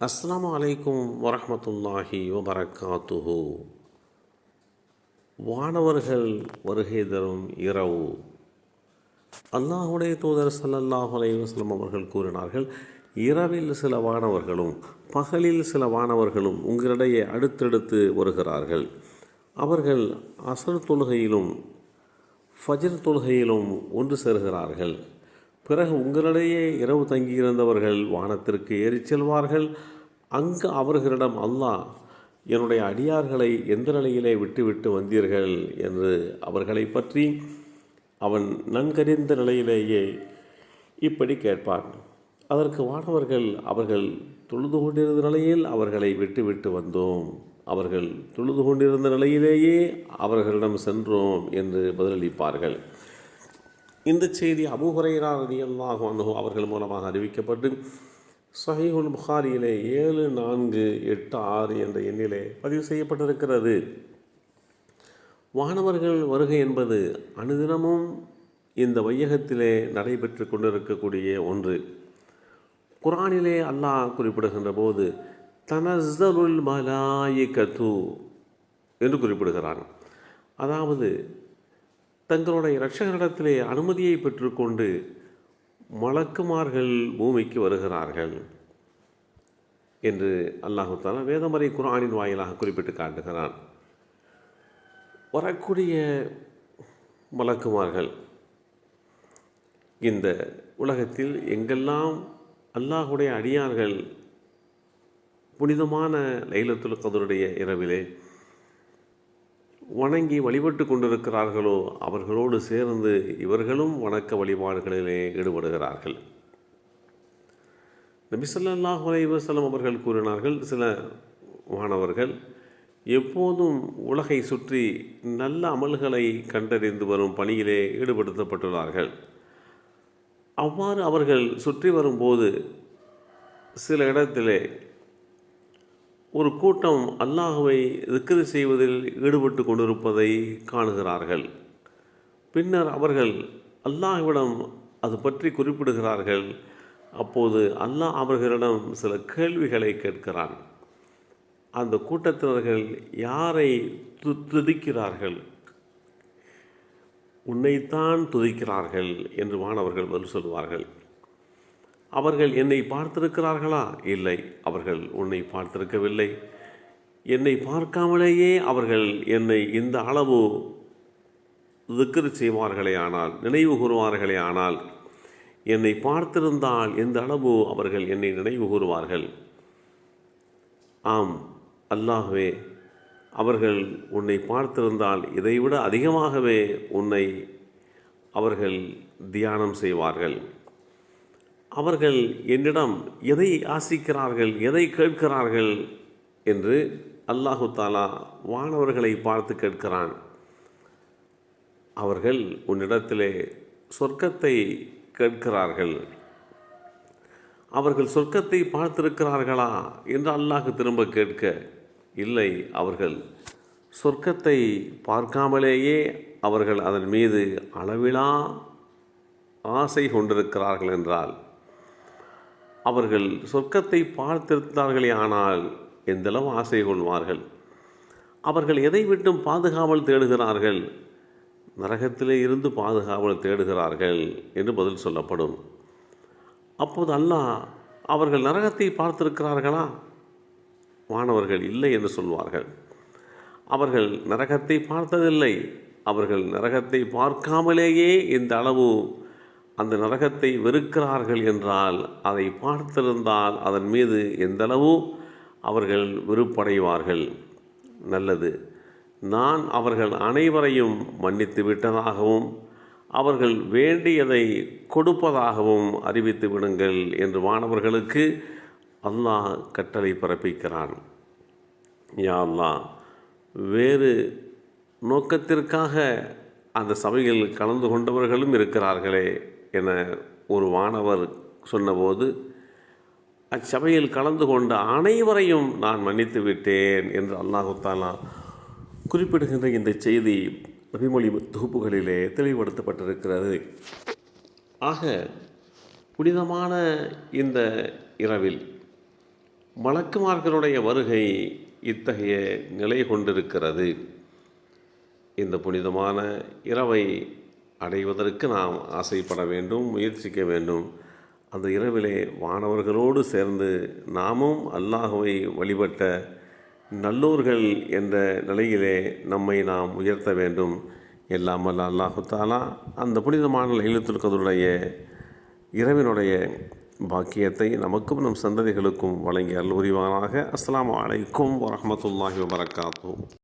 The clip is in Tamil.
அஸ்லாம் அலைக்கும் வரமத்துல்லாஹி வபரகாத்துஹு. வானவர்கள் வருகை தரும் இரவு. அல்லாஹுடைய தூதர் ஸல்லல்லாஹு அலைஹி அவர்கள் கூறினார்கள் இரவில் சில வானவர்களும் பகலில் சில வானவர்களும் உங்களிடையே அடுத்தடுத்து வருகிறார்கள். அவர்கள் அசர் தொழுகையிலும் ஃபஜர் தொழுகையிலும் ஒன்று சேருகிறார்கள். பிறகு உங்களிடையே இரவு தங்கியிருந்தவர்கள் வானத்திற்கு ஏறிச் செல்வார்கள். அங்கு அவர்களிடம் அல்லாஹ் என்னுடைய அடியார்களை எந்த நிலையிலே விட்டுவிட்டு வந்தீர்கள்? என்று அவர்களை பற்றி அவன் நன்கறிந்த நிலையிலேயே இப்படி கேட்பான். அதற்கு வானவர்கள் அவர்கள் தொழுது கொண்டிருந்த நிலையில் அவர்களை விட்டுவிட்டு வந்தோம். அவர்கள் தொழுது கொண்டிருந்த நிலையிலேயே அவர்களிடம் சென்றோம் என்று பதிலளிப்பார்கள். இந்த செய்தி அபுஹுரைரா ரதியல்லாஹு அனுகு அவர்கள் மூலமாக அறிவிக்கப்பட்டு சஹீஹுல் புகாரியிலே ஏழு நான்கு எட்டு ஆறு என்ற எண்ணிலே பதிவு செய்யப்பட்டிருக்கிறது. வானவர்கள் வருகை என்பது அனுதினமும் இந்த வையகத்திலே நடைபெற்று கொண்டிருக்கக்கூடிய ஒன்று. குரானிலே அல்லாஹ் குறிப்பிடுகின்ற போது தனஸ்தருல் மலாயிகத்து என்று குறிப்பிடுகிறாங்க அதாவது தங்களுடைய இரட்சகரிடத்திலே அனுமதியை பெற்றுக்கொண்டு மலக்குமார்கள் பூமிக்கு வருகிறார்கள் என்று அல்லாஹு தாலா வேதமறை குரானின் வாயிலாக குறிப்பிட்டு காட்டுகிறான். வரக்கூடிய மலக்குமார்கள் இந்த உலகத்தில் எங்கெல்லாம் அல்லாஹுடைய அடியார்கள் புனிதமான லைலத்துல் கதருடைய இரவிலே வணங்கி வழிபட்டு கொண்டிருக்கிறார்களோ அவர்களோடு சேர்ந்து இவர்களும் வணக்க வழிபாடுகளிலே ஈடுபடுகிறார்கள். நபிசல்லாஹ் அலைவசலம் அவர்கள் கூறினார்கள் சில மாணவர்கள் எப்போதும் உலகை சுற்றி நல்ல அமல்களை கண்டறிந்து வரும் பணியிலே ஈடுபடுத்தப்பட்டுள்ளார்கள். அவ்வாறு அவர்கள் சுற்றி வரும்போது சில இடத்திலே ஒரு கூட்டம் அல்லாஹுவை திக்ரு செய்வதில் ஈடுபட்டு கொண்டிருப்பதை காணுகிறார்கள். பின்னர் அவர்கள் அல்லாஹ்விடம் அது பற்றி குறிப்பிடுகிறார்கள். அப்போது அல்லாஹ் அவர்களிடம் சில கேள்விகளை கேட்கிறான். அந்த கூட்டத்தினர்கள் யாரை து துதிக்கிறார்கள்? உன்னைத்தான் துதிக்கிறார்கள் என்று மாணவர்கள் பதில் சொல்வார்கள் அவர்கள் என்னை பார்த்திருக்கிறார்களா? இல்லை. அவர்கள் உன்னை பார்த்திருக்கவில்லை. என்னை பார்க்காமலேயே அவர்கள் என்னை இந்த அளவு திக்ரு செய்வார்களே ஆனால் நினைவு கூறுவார்களே ஆனால் என்னை பார்த்திருந்தால் எந்த அளவு அவர்கள் என்னை நினைவு கூறுவார்கள்? ஆம் அல்லாஹ்வே அவர்கள் உன்னை பார்த்திருந்தால் இதைவிட அதிகமாகவே உன்னை அவர்கள் தியானம் செய்வார்கள். அவர்கள் என்னிடம் எதை ஆசிக்கிறார்கள் எதை கேட்கிறார்கள் என்று அல்லாஹு தாலா வானவர்களை பார்த்து கேட்கிறான். அவர்கள் உன்னிடத்திலே சொர்க்கத்தை கேட்கிறார்கள். அவர்கள் சொர்க்கத்தை பார்த்திருக்கிறார்களா என்று அல்லாஹ் திரும்ப கேட்க இல்லை அவர்கள் சொர்க்கத்தை பார்க்காமலேயே அவர்கள் அதன் மீது அளவிலா ஆசை கொண்டிருக்கிறார்கள் என்றால் அவர்கள் சொர்க்கத்தை பார்த்திருந்தார்களே ஆனால் எந்தளவு ஆசை கொள்வார்கள்? அவர்கள் எதை விட்டும் பாதுகாவல் தேடுகிறார்கள்? நரகத்திலே இருந்து பாதுகாவல் தேடுகிறார்கள் என்று பதில் சொல்லப்படும். அப்போது அல்லாஹ் அவர்கள் நரகத்தை பார்த்திருக்கிறார்களா? மாணவர்கள் இல்லை என்று சொல்வார்கள். அவர்கள் நரகத்தை பார்த்ததில்லை. அவர்கள் நரகத்தை பார்க்காமலேயே இந்த அளவு அந்த நரகத்தை வெறுக்கிறார்கள் என்றால் அதை பார்த்திருந்தால் அதன் மீது எந்தளவு அவர்கள் வெறுப்படைவார்கள்? நல்லது. நான் அவர்கள் அனைவரையும் மன்னித்து விட்டதாகவும் அவர்கள் வேண்டியதை கொடுப்பதாகவும் அறிவித்து விடுங்கள் என்று மாணவர்களுக்கு அல்லாஹ் கட்டளை பிறப்பிக்கிறான். யா அல்லாஹ் வேறு நோக்கத்திற்காக அந்த சபையில் கலந்து கொண்டவர்களும் இருக்கிறார்களே. என ஒரு மாணவர் சொன்னபோது அச்சபையில் கலந்து கொண்ட அனைவரையும் நான் மன்னித்து விட்டேன் என்று அல்லாஹு தாலா குறிப்பிடுகின்ற இந்த செய்தி நபிமொழி தொகுப்புகளிலே தெளிவுபடுத்தப்பட்டிருக்கிறது. ஆக புனிதமான இந்த இரவில் மலக்குமார்களுடைய வருகை இத்தகைய நிலை கொண்டிருக்கிறது. இந்த புனிதமான இரவை அடைவதற்கு நாம் ஆசைப்பட வேண்டும் முயற்சிக்க வேண்டும். அந்த இரவிலே வானவர்களோடு சேர்ந்து நாமும் அல்லாஹுவை வழிபட்ட நல்லோர்கள் என்ற நிலையிலே நம்மை நாம் உயர்த்த வேண்டும். எல்லாம் வல்ல அல்லாஹு தாலா அந்த புனிதமான லைலத்துல் இரவினுடைய பாக்கியத்தை நமக்கும் நம் சந்ததிகளுக்கும் வழங்கி அருள் புரிவானாக. அஸ்ஸலாமு அலைக்கும் வரஹ்மத்துல்லாஹி வபரகாத்துஹு.